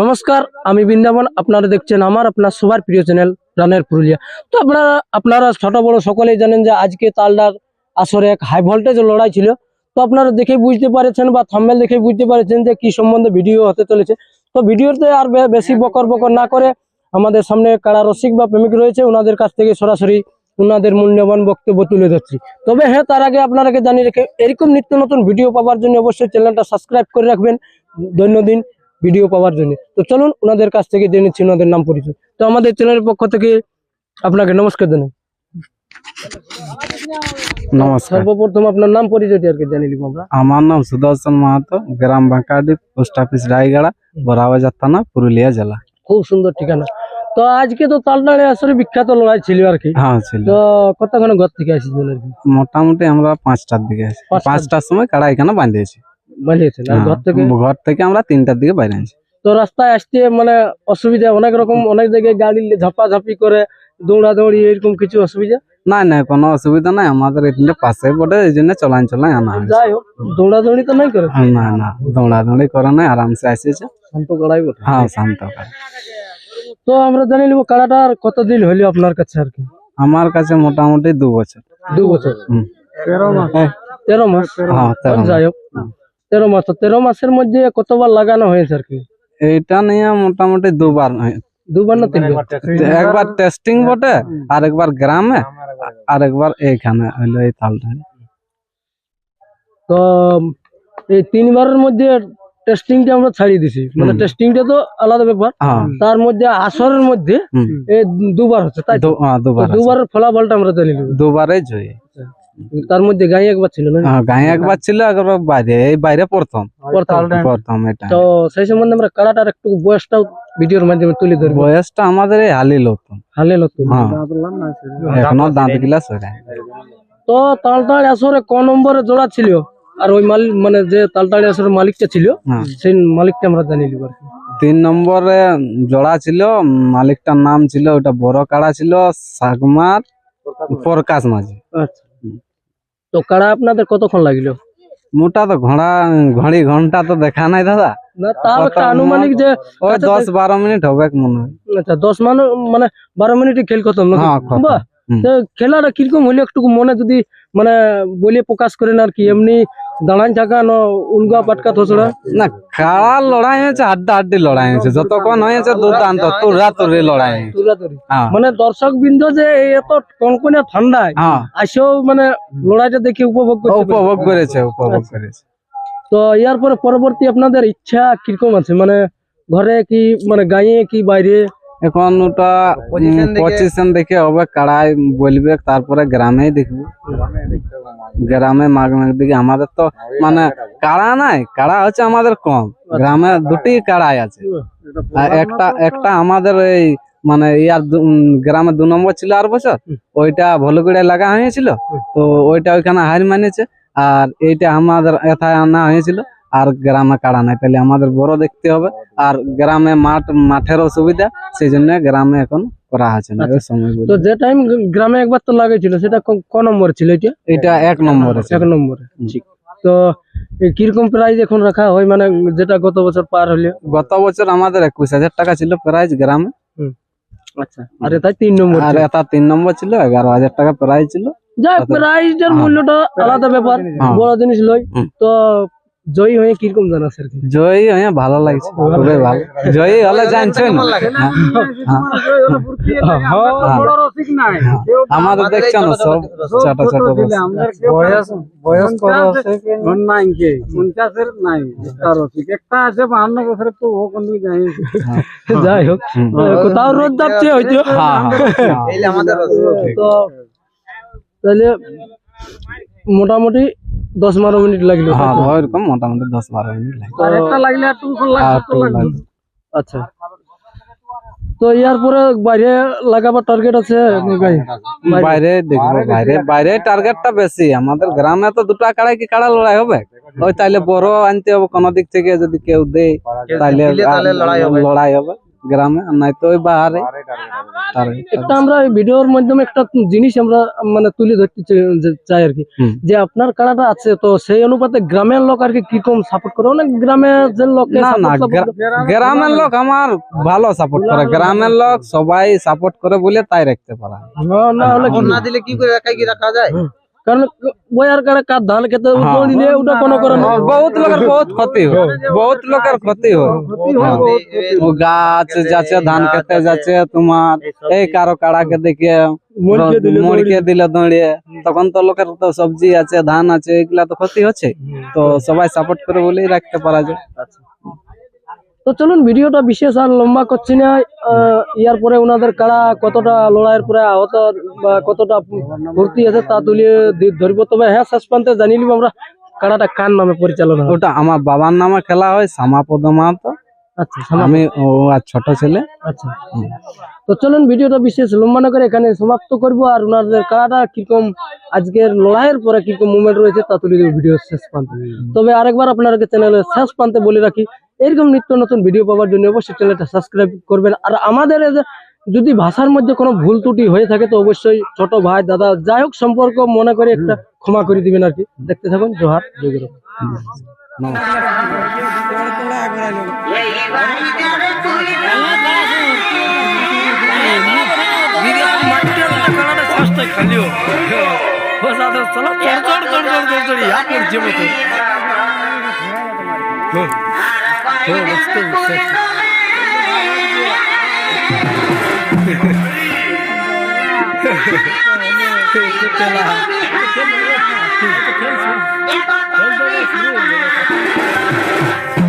নমস্কার, আমি বৃন্দাবন। আপনারা দেখছেন আমার, আপনার সবার প্রিয় চ্যানেল রানের পুরুলিয়া। তো আপনারা আপনারা ছোট বড় সকলেই জানেন যে আজকে তালডার আসরে এক হাই ভোল্টেজ লড়াই ছিল। তো আপনারা দেখে বুঝতে পারছেন বা থাম্বেল দেখে বুঝতে পারছেন যে কি সম্বন্ধে ভিডিও হতে চলেছে। তো ভিডিওতে আর বেশি বকর বকর না করে আমাদের সামনে কারা রসিক বা প্রেমিক রয়েছে ওনাদের কাছ থেকে সরাসরি ওনাদের মূল্যবান বক্তব্য তুলে ধরছি। তবে হ্যাঁ তার আগে আপনারাকে জানিয়ে রেখে, এরকম নিত্য নতুন ভিডিও পাওয়ার জন্য অবশ্যই চ্যানেলটা সাবস্ক্রাইব করে রাখবেন। দৈনন্দিন ভিডিও পাওয়ার জন্য। তো চলুন ওনাদের কাছ থেকে জেনে নিচ্ছি ওনাদের নাম পরিচয়। তো আমাদের চ্যানেলের পক্ষ থেকে আপনাকে নমস্কার জানাই। নমস্কার। সর্বপ্রথম আপনার নাম পরিচয়টি আর কি জানিয়ে নিব আমরা। আমার নাম সুদর্শন মাহাতো গ্রাম বাঁকাডি পোস্ট অফিস রায়গড়া বড়াবাজার থানা পুরুলিয়া জেলা। খুব সুন্দর ঠিকানা। তো আজকে তো তালডাড়ে আসলে বিখ্যাত লড়াই ছিল আর কি। হ্যাঁ ছিল। তো কতক্ষণ ঘর থেকে আর কি? মোটামুটি আমরা পাঁচটার দিকে পাঁচটার পাঁচটার সময় কাড়া এখানে বাঁধিয়েছি। বানিয়েছেন? আর ঘর থেকে হ্যাঁ, ঘর থেকে আমরা তিনটার দিকে বাইরে আছি তো রাস্তায় আসতে মানে অসুবিধা অনেক রকম অনেক জায়গায় গাড়ি ঝাপাঝাপি করে দৌড়া দৌড়ি এরকম কিছু অসুবিধা? না না কোনো অসুবিধা নাই আমাদের এখানে পাশে বটে এই জন্য চলান চলাই আনা যাই হোক দৌড়া দৌড়ি তো নাই করে? না না দৌড়া দৌড়ি করে নাই আরামসে আসেছে শান্ত করাই বটে। হ্যাঁ শান্ত কাড়া। তো আমরা জানি নিব কাড়াটার কতদিন হইল আপনার কাছে আর কি? আমার কাছে মোটামুটি দু বছর। দু বছর। হুম। হ্যাঁ, তেরো মাস? হ্যাঁ তেরো মাস। যাই হোক। তেরো মাস তো তেরো মাসের মধ্যে কতবার লাগানো হয়েছে আর কি? এইটা নিয়ে মোটামুটি দুবার হয়। দুবার না তিনবার? একবার টেস্টিং বটে। আর একবার গ্রামে আর একবার এইখানে হইল এই তালটা। তো এই তিনবারের মধ্যে টেস্টিংটা আমরা ছাড়িয়ে দিছি। মানে। টেস্টিংটা তো আলাদা ব্যাপার। হ্যাঁ। তার মধ্যে আসরের মধ্যে এই দুবার হচ্ছে তাই হ্যাঁ, দুবার দুবারের ফলাফলটা আমরা জানি দুবারে জয়ী। তার মধ্যে গাই একবার ছিল না? হ্যাঁ গায়ে একবার ছিল একবার বাইরে এই বাইরে প্রথম। প্রথম। এটা। তো সেই সম্বন্ধে আমরা কাড়াটার একটু বয়সটাও ভিডিওর মাধ্যমে তুলে ধরবো। বয়সটা আমাদের এই হালি নতুন হালে নতুন হ্যাঁ। এখনও দাঁত গিলা সরে। তো তালতাড়ি আসরে ক নম্বরে জোড়া ছিল আর ওই মালিক মানে যে তালতাড়ি আসরের মালিকটা ছিল হ্যাঁ। সেই মালিকটা আমরা জানি আর তিন নম্বরে জোড়া ছিল মালিকটার নাম ছিল ওটা বড় কাড়া ছিল সাগমার প্রকাশ মাঝি। আচ্ছা। তো কাড়া আপনাদের কতক্ষণ লাগল? মোটা তো ঘোড়া ঘড়ি ঘণ্টা তো দেখা নাই দাদা। না তাও একটা আনুমানিক যে ওই আচ্ছা, দশ বারো মিনিট হবে মনে হয়। আচ্ছা দশ মানে মানে বারো মিনিটে খেল খতম নাকি? হ্যাঁ, খেলাটা কীরকম হইলে? একটু মনে যদি মানে বলে প্রকাশ করেন আর কি এমনি দাঁড়ান থাকা না উনগা পাটকা থসড়া। না কাড়া লড়াই হয়েছে হাড্ডা হাড্ডি লড়াই হয়েছে। যতক্ষণ হয়েছে দুর্দান্ত তুরা তুরি লড়াই। হ্যাঁ। মানে দর্শক বিন্দু যে এত কনকনে ঠান্ডায় হ্যাঁ। আসেও মানে লড়াইটা দেখে উপভোগ করতে পেরেছে। উপভোগ করেছে উপভোগ করেছে। তো ইয়ার পরে পরবর্তী আপনাদের ইচ্ছা কীরকম আছে? মানে ঘরে কি মানে গাঁয়ে কি বাইরে? এখন ওটা পজিশন দেখে হবে কাড়াই বলবে তারপরে গ্রামেই দেখব। গ্রামে মাঘ মাঘ দিকে আমাদের তো মানে কাড়া নাই কাড়া হচ্ছে আমাদের কম। গ্রামে দুটি কাড়াই আছে। আর একটা একটা আমাদের এই মানে ইয়ার গ্রামে দু নম্বর ছিল আর বছর ওইটা ভলগুড়ে লাগা হয়েছিল তো ওইটা ওইখানে হার মানেছে আর এইটা আমাদের এথায় আনা হয়েছিল। আর গ্রামে কাড়া নাই। তাহলে আমাদের বড় দেখতে হবে। আর গ্রামে মাঠ মাঠেরও সুবিধা সেই জন্য গ্রামে এখন করা আছে না সময় তো যে টাইম গ্রামে একবার তো লাগেছিল সেটা ক- নম্বর ছিল এটা? এটা এক নম্বরে। এক নম্বরে। ঠিক। তো কীরকম প্রাইজ এখন রাখা হয়? মানে যেটা গত বছর পার হলো? গত বছর আমাদের একুশ হাজার টাকা ছিল প্রাইজ গ্রামে। আচ্ছা। আর তাই তিন নম্বর আর এটা তিন নম্বর ছিল এগারো হাজার টাকা প্রাইজ ছিল। যাই প্রাইজটার হ্যাঁ। মূল্যটা আলাদা ব্যাপার। হ্যাঁ। বড় জিনিস লয় হুম। তো জয়ী হয়ে কীরকম জানাস আর জয়ী হয়ে ভালো লাগছে খুবই ভালো। জয়ী হলে জানছো না? হ্যাঁ, হ্যাঁ, হ্যাঁ। আমাদের দেখছ না সব? ছোট ছোট বয়স বয়স কত আছে? নাই কে পঞ্চাশের নাই একটা একটা আছে বাহান্ন বছরের তো ও কোন দিকে যাই যাই হোক। কোথাও রোদ হয়তো। হ্যাঁ হ্যাঁ। তো তাহলে মোটামুটি দশ বারো মিনিট লাগল। হ্যাঁ ওইরকম মোটামুটি দশ বারো মিনিট লাগে আর একটা লাগলে আর টুকন একটু লাগবে। আচ্ছা। তো ইয়ার পরে বাইরে লাগাবার টার্গেট আছে বাইরে। দেখব বাইরে বাইরে টার্গেটটা বেশি। আমাদের গ্রামে তো দুটো কাড়াই কি কাড়া লড়াই হবে? ওই তাইলে বড় আনতে হবে কোনো দিক থেকে যদি কেউ দেয় তাইলে লড়াই হবে। গ্রামে নাই তো ওই বাহারে। একটা আমরা ভিডিওর মাধ্যমে একটা জিনিস আমরা মানে তুলে ধরতে চাই- আর কি। যে আপনার কাড়াটা আছে তো সেই অনুপাতে গ্রামের লোক আর কি কীরকম সাপোর্ট করে? অনেক গ্রামে যে লোক না না গ্রামের লোক আমার ভালো সাপোর্ট করে। গ্রামের লোক সবাই সাপোর্ট করে বলে তাই রাখতে পারা। না হলে না দিলে কি করে একাই রাখা যায়? কারণ বয়ার কার ধান খেতে হ্যাঁ। নিয়ে ওটা কোনো করে না। হ্যাঁ, বহুত লোকের বহুত ক্ষতি হয়। বহুত লোকের ক্ষতি হয়। হ্যাঁ। গাছ যাচ্ছে ধান খেতে যাচ্ছে তোমার এই কারও কাড়াকে দেখে মরকে দিলে মরকে দিলে দৌড়িয়ে। তখন তো লোকের তো সবজি আছে ধান আছে এগুলা তো ক্ষতি হচ্ছে। তো সবাই সাপোর্ট করে বলেই রাখতে পারা যায়। তো চলুন ভিডিওটা বিশেষ আর লম্বা করছি না। ইয়ার পরে ওনাদের কারা কতটা লড়াইয়ের পরে আহত বা কতটা ভর্তি আছে তা তুলিয়ে ধরবো। তবে হ্যাঁ শেষ প্রান্তে জানিয়ে নিব আমরা কারাটা কার নামে পরিচালনা ওটা আমার বাবার নামে খেলা হয় শ্যামাপদ মাহাতো আচ্ছা আমি ও আর ছোট ছেলে। আচ্ছা। তো চলুন ভিডিওটা বিশেষ লম্বা না করে এখানে সমাপ্ত করব। আর ওনাদের কীরকম আজকের লড়াইয়ের পরে কীরকম মুভমেন্ট রয়েছে তা তুলে দেবো ভিডিও শেষ প্রান্তে। তবে আরেকবার আপনাদেরকে চ্যানেলের শেষ প্রান্তে বলে রাখি এরকম নিত্য নতুন ভিডিও পাওয়ার জন্য অবশ্যই চ্যানেলটা সাবস্ক্রাইব করবেন। আর আমাদের যদি ভাষার মধ্যে কোনো ভুল ত্রুটি হয়ে থাকে, তো অবশ্যই ছোট ভাই, দাদা, যাই হোক, সম্পর্ক মনে করে একটা ক্ষমা করে দিবেন আর কি। দেখতে থাকুন, জোহার জয় গুরু নমস্কার Yeah.